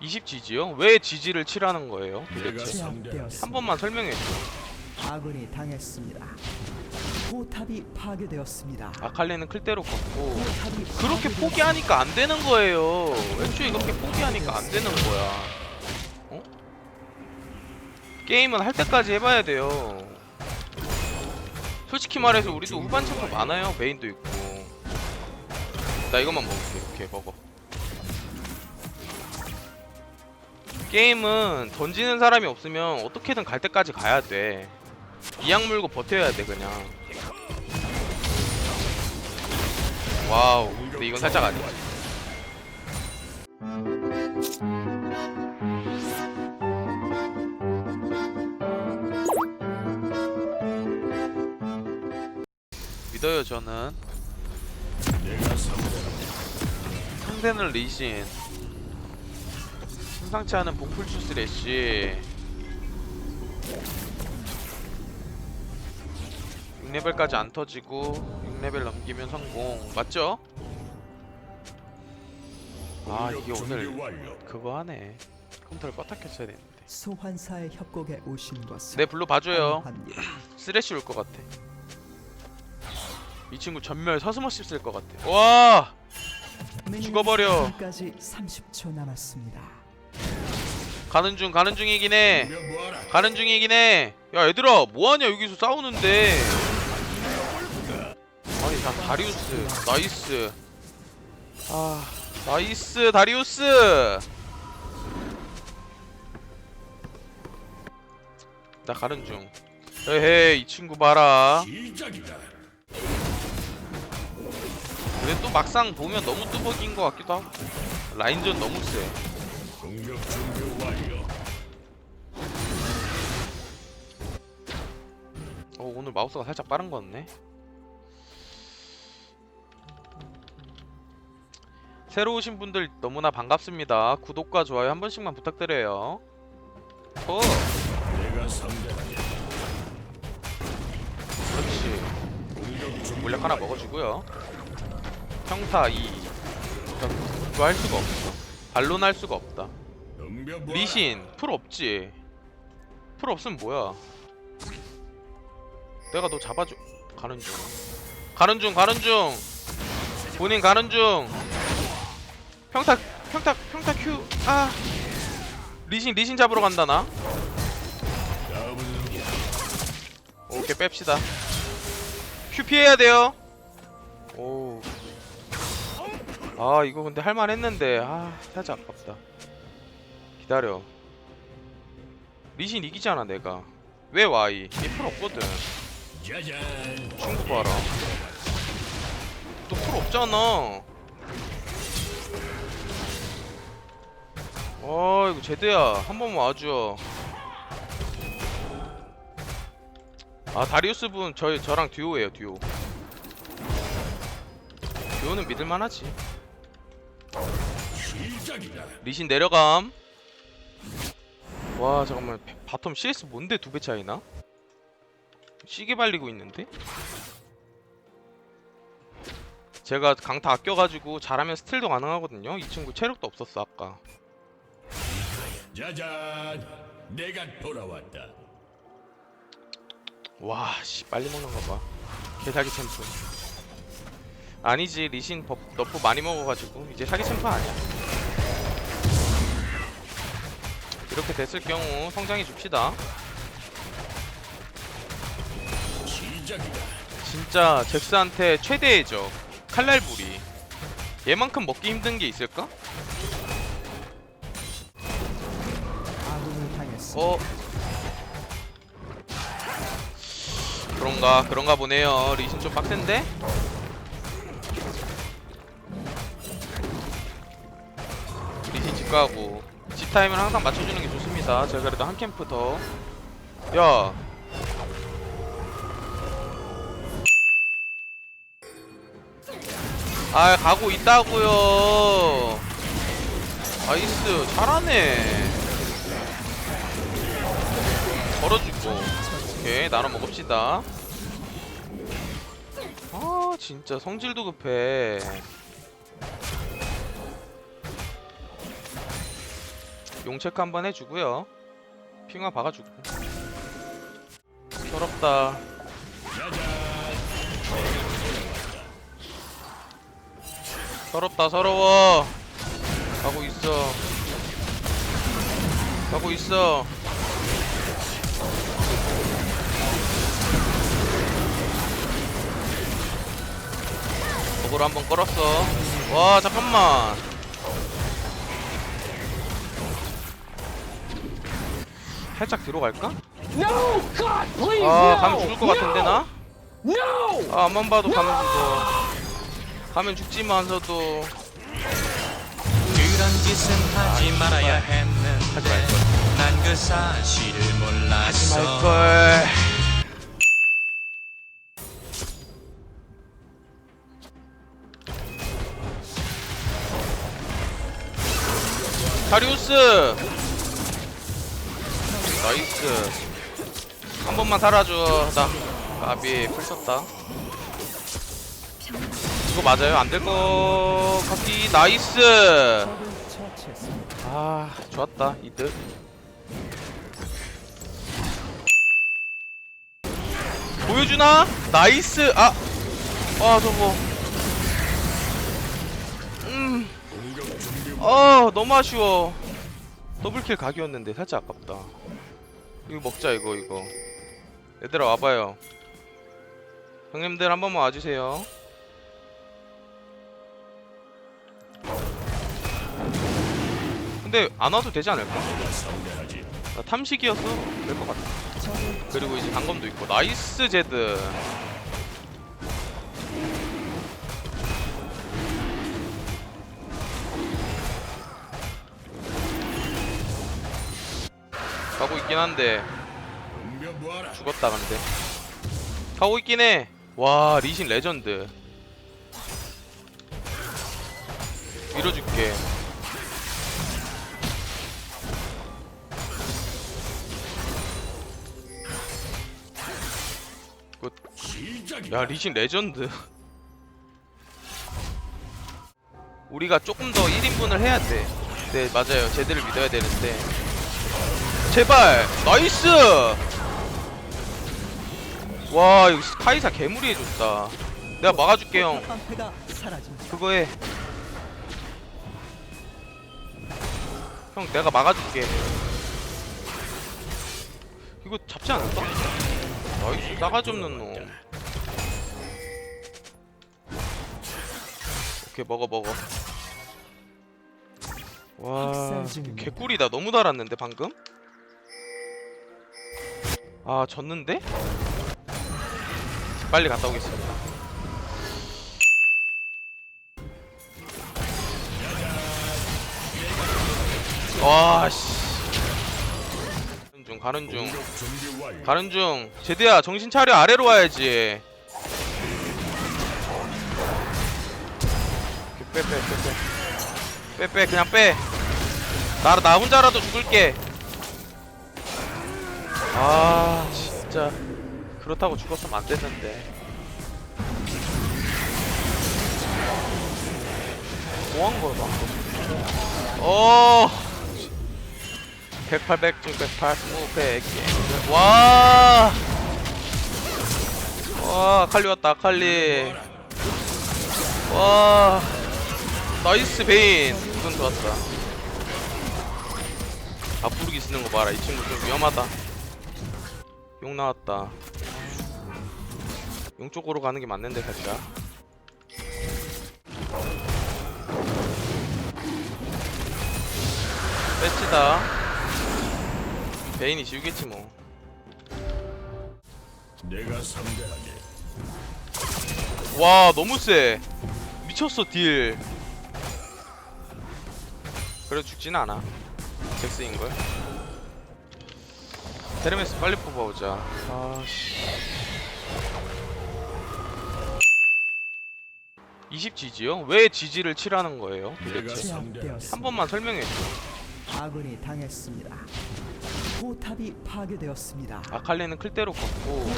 20 지지요? 왜 지지를 칠하는 거예요? 도대체. 한 번만 설명해 줘. 아군이 당했습니다. 포탑이 파괴되었습니다. 아칼리는 클대로 걷고 그렇게. 포기하니까 안 되는 거예요. 애초에 그렇게 포기하니까 안 되는 거야. 어? 게임은 할 때까지 해봐야 돼요. 솔직히 말해서 우리도 후반 챔프 많아요. 메인도 있고. 나 이것만 먹을게. 오케이 먹어. 게임은 던지는 사람이 없으면 어떻게든 갈 때까지 가야 돼. 이악 물고 버텨야 돼 그냥. 와우. 근데 이건 살짝 아니야. 믿어요 저는. 상대는 리신 심상치 않은 봉풀추스 래쉬 6레벨까지 안 터지고 6레벨 넘기면 성공 맞죠? 아 이게 오늘. 그거 하네 컴퓨터를 껐다 켰어야 되는데 소환사의 협곡에 오신 것을 네 불러 봐줘요. 쓰레쉬 올 것 같아 이 친구 전멸 서스머시 쓸것 같아 와 죽어버려. 까지 30초 남았습니다. 가는 중 가는 중이긴 해. 가는 중이긴 해. 야 얘들아 뭐하냐 여기서 싸우는데. 아니 나 다리우스 나이스. 아 나이스 다리우스. 나 가는 중. 에헤 이 친구 봐라. 근데 또 막상 보면 너무 뚜벅인 것 같기도 하고. 라인전 너무 세. 오늘 마우스가 살짝 빠른 것 같네. 새로 오신 분들 너무나 반갑습니다. 구독과 좋아요 한 번씩만 부탁드려요. 어. 그렇지. 물약 하나. 먹어주고요. 평타 2 그거 할 수가 없어. 반론 할 수가 없다. 리신 풀 없지. 풀 없으면 뭐야 내가 너 잡아줘. 가는 중. 가는 중 가는 중. 본인 가는 중. 평타 평타 평타 큐아. 리신 리신 잡으러 간다 나. 오케이 뺍시다. 큐 피해야 돼요. 오. 아 이거 근데 할만 했는데 아 살짝 아깝다. 기다려. 리신 이기잖아 내가. 왜 와이? 얘풀 없거든. 짜잔. 친구 봐라. 너풀 없잖아. 와 이거 제드야. 한 번만 와줘. 아 다리우스 분 저희 저랑 듀오예요 듀오. 듀오는 믿을만하지. 리신 내려감. 와 잠깐만. 바텀 CS 뭔데 두 배 차이나? 시계 발리고 있는데? 제가 강타 아껴가지고 잘하면 스틸도 가능하거든요 이 친구 체력도 없었어 아까 짜잔. 내가 돌아왔다. 와씨 빨리 먹는 거 봐 개사기 챔프 아니지 리신 버, 너프 많이 먹어가지고 이제 사기 챔프 아니야 이렇게 됐을 경우 성장해 줍시다 진짜 잭스한테 최대의 적 칼날부리 얘만큼 먹기 힘든 게 있을까? 어 그런가 그런가 보네요 리신 좀 빡센데? 리신 집 가고 집 타임을 항상 맞춰주는 게 좋습니다 제가 그래도 한 캠프 더 야. 아 가고 있다고요. 나이스 잘하네. 걸어주고. 오케이 나눠 먹읍시다. 아 진짜 성질도 급해. 용 체크 한번 해주고요. 핑화 박아주고. 서럽다 서럽다 서러워. 가고 있어. 가고 있어. 저거로 한번 끌었어. 와 잠깐만. 살짝 들어갈까? No! God, please, 아 죽을 것 같은데 나? 아 앞만 봐도 가면 죽어 가면 죽지만서도 그런 짓은 하지 말아야 했는데 난 그 사실을 몰랐어 말걸. 다리우스! 나이스. 한 번만 살아줘. 나 아비 풀 썼다. 이 거 맞아요. 안 될 거 같기 나이스. 아 좋았다 이득. 보여주나? 나이스! 아! 아 저거. 음. 아 너무 아쉬워. 더블킬 각이었는데 살짝 아깝다. 이거 먹자 이거 이거. 얘들아 와봐요. 형님들 한 번만 와주세요 근데 안 와도 되지 않을까? 나 탐식이었어 될것 같아. 그리고 이제 단검도 있고. 나이스 제드. 가고 있긴 한데. 죽었다 근데. 가고 있긴 해와 리신 레전드 밀어줄게. 야 리신 레전드. 우리가 조금 더 1인분을 해야 돼 네 맞아요. 제대를 믿어야 되는데. 제발! 나이스! 와 이거 카이사 개무리 해줬다. 내가 막아줄게 형. 그거 해. 형 내가 막아줄게. 이거 잡지 않을까? 나이스 싸가지 없는 놈. 오케이 먹어 먹어. 와. 개꿀이다 너무 달았는데 방금? 아 졌는데? 빨리 갔다 오겠습니다. 와 씨. 가는 중 가는 중. 가는 중. 제드야 정신 차려. 아래로 와야지. 빼 빼 빼 빼 빼 빼 그냥 빼나 나 혼자라도 죽을게. 아 진짜. 그렇다고 죽었으면 안 됐는데. 뭐한 거야 방금 어 108, 100중 108, 100, 100. 와! 와, 아칼리 왔다, 아칼리. 와. 나이스 베인. 이건 좋았다. 앞부르기 쓰는 거 봐라. 이 친구 좀 위험하다. 용 나왔다. 용 쪽으로 가는 게 맞는데, 살짝. 배치다. 베인이 지우겠지 뭐. 내가 상대하지. 와 너무 세. 미쳤어 딜. 그래도 죽진 않아. 잭스인 걸. 테르메스 빨리 뽑아오자. 아씨. 20 지지요? 왜 지지를 칠하는 거예요? 도대체? 한 번만 설명해 줘. 아군이 당했습니다. 포탑이 파괴되었습니다. 아칼리는 클 대로 걷고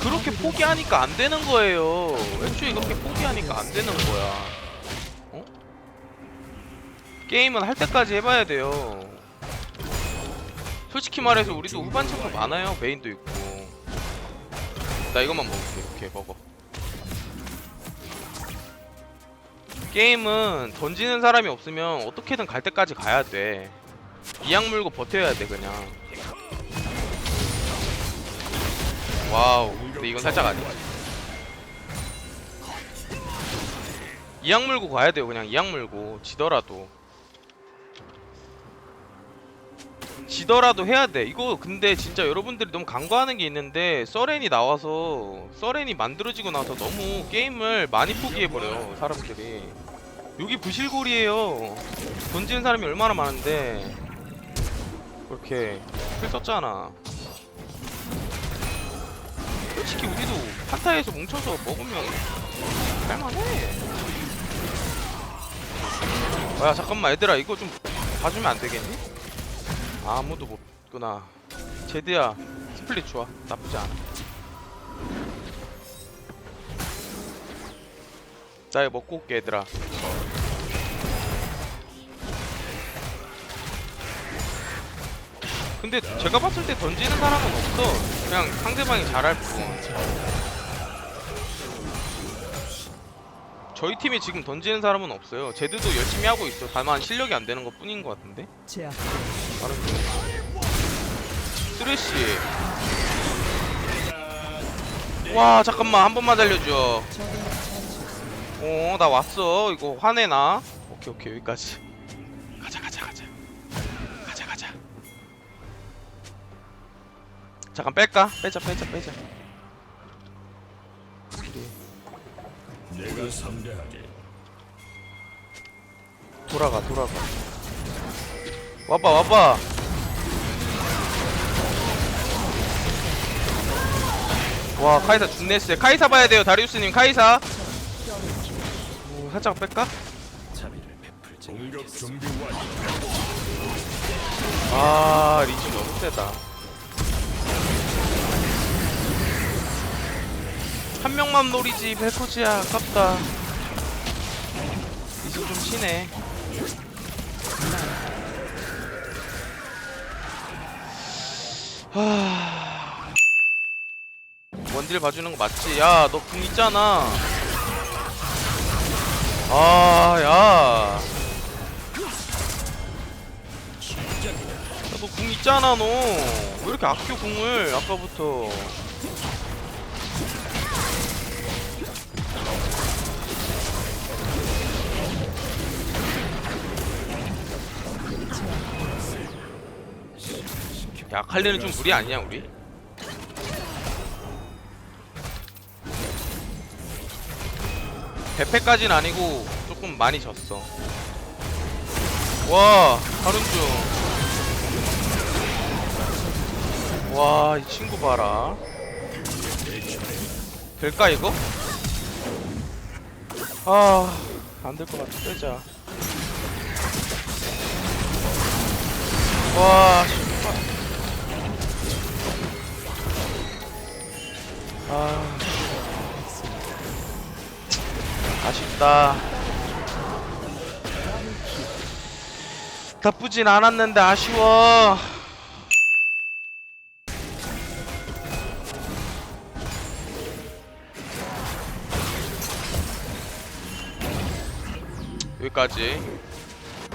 그렇게. 포기하니까 안 되는 거예요. 애초에 그렇게 포기하니까 안 되는 거야. 어? 게임은 할 때까지 해봐야 돼요. 솔직히 말해서 우리도 후반 챔프 많아요 메인도 있고 나 이것만 먹을게 오케이 먹어 게임은 던지는 사람이 없으면 어떻게든 갈 때까지 가야 돼 이악 물고 버텨야 돼 그냥 와우 근데 이건 살짝 아니야 이악 물고 가야 돼요 그냥 이악 물고. 지더라도. 지더라도 해야 돼. 이거 근데 진짜 여러분들이 너무 간과하는 게 있는데 서렌이 나와서 서렌이 만들어지고 나서 너무 게임을 많이 포기해버려요 사람들이. 여기 부실골이에요. 던지는 사람이 얼마나 많은데 그렇게 풀 썼잖아. 솔직히 우리도 판타에서 뭉쳐서 먹으면 할만해. 아, 야 잠깐만. 얘들아 이거 좀 봐주면 안 되겠니? 아무도 못 구나. 제드야 스플릿 좋아. 나쁘지 않아. 나 이거 먹고 올게 얘들아 근데 제가 봤을 때 던지는 사람은 없어 그냥 상대방이 잘할 뿐 저희 팀에 지금 던지는 사람은 없어요 제드도 열심히 하고 있어 다만 실력이 안 되는 것 뿐인 것 같은데 제압 다른 거. 쓰레쉬. 와 잠깐만 한 번만 달려줘. 어 나 왔어 이거 화내나? 오케이 오케이 여기까지. 잠깐 뺄까? 빼자 빼자 빼자. 내가 상대하게. 돌아가 돌아가. 와봐 와봐. 와 카이사 죽네 쎄 카이사 봐야 돼요 다리우스님 카이사 오, 살짝 뺄까? 공격 준비 완료. 아 리지 너무 세다 한 명만 노리지 벨코지야 아깝다. 리지 좀 치네. 하... 원딜 봐주는 거 맞지? 야 너 궁 있잖아. 아야 너 궁 있잖아 너. 왜 이렇게 아껴 궁을 아까부터 야 칼리는 좀 무리 아니냐 우리? 배패까지는 아니고 조금 많이 졌어 와 다른 중 와, 이 친구 봐라. 될까, 이거? 아, 안 될 것 같아. 빼자. 와, 아. 아쉽다. 나쁘진 않았는데 아쉬워. 여기까지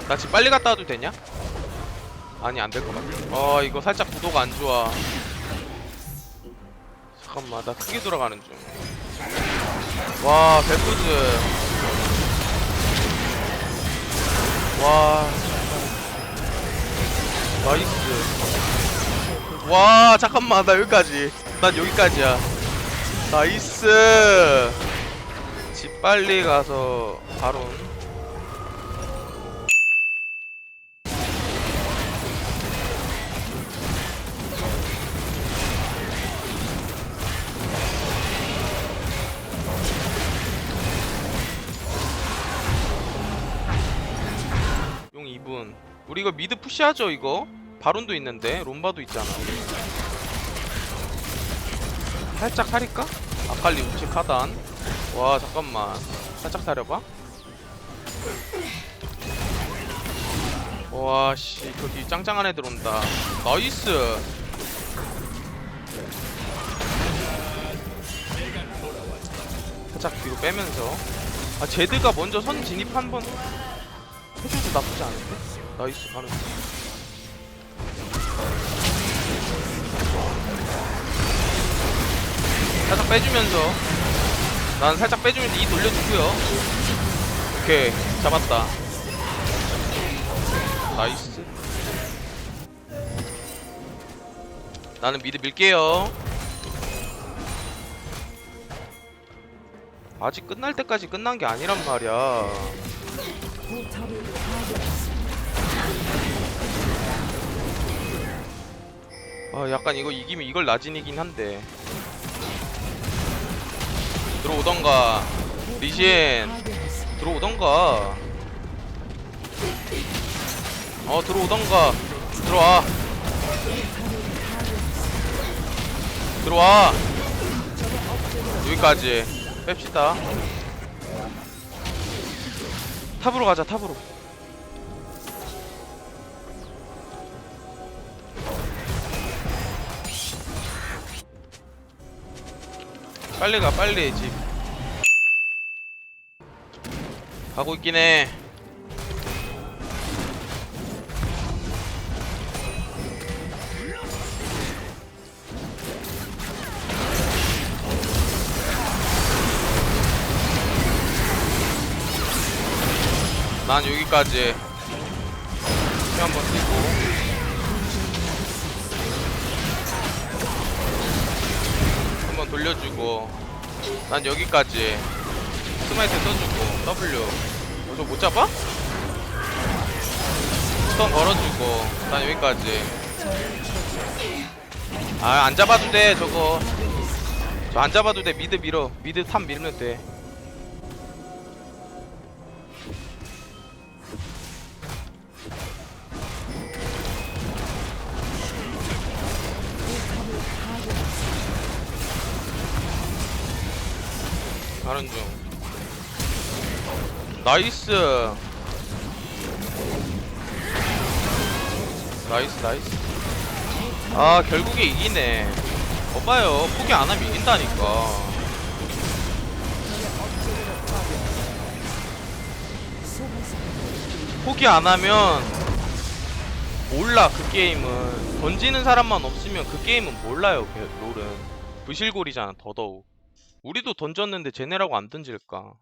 나 지금 빨리 갔다 와도 되냐? 아니 안 될 것 같아 어 이거 살짝 구도가 안 좋아 잠깐만 나 크게 돌아가는 중와 벨프즈. 와 나이스. 와 잠깐만 나 여기까지. 난 여기까지야. 나이스. 집 빨리 가서 바로 용 2분. 우리 이거 미드 푸시하죠 이거? 바론도 있는데 롬바도 있잖아. 살짝 사릴까? 아칼리 우측 하단. 와 잠깐만. 살짝 사려봐. 와씨 저기 짱짱한 애 들어온다. 나이스! 살짝 뒤로 빼면서. 아 제드가 먼저 선 진입 한번 해줘도 나쁘지 않은데? 나이스 가는 살짝 빼주면서. 난 살짝 빼주면서 이 돌려주고요. 오케이 잡았다. 나이스. 나는 미드 밀게요. 아직 끝날 때까지 끝난 게 아니란 말이야 아 약간 이거 이기면 이걸 나진이긴 한데. 들어오던가. 리신. 들어오던가. 어 들어오던가. 들어와. 들어와. 여기까지. 뺍시다. 탑으로 가자 탑으로 빨리 가 빨리 집. 가고 있긴 해. 난 여기까지. 피 한번 뛰고 돌려주고 난 여기까지. 스마이트 써주고 W. 어, 저못 잡아? 스턴 걸어주고 난 여기까지. 아 안 잡아도 돼 저거. 저 안 잡아도 돼 미드 밀어. 미드 탑 밀면 돼 가는 중. 나이스. 나이스 나이스. 아 결국에 이기네. 오빠요. 포기 안 하면 이긴다니까. 포기 안 하면 몰라 그 게임은. 던지는 사람만 없으면 그 게임은 몰라요 그 롤은. 부실골이잖아 더더욱 우리도 던졌는데 쟤네라고 안 던질까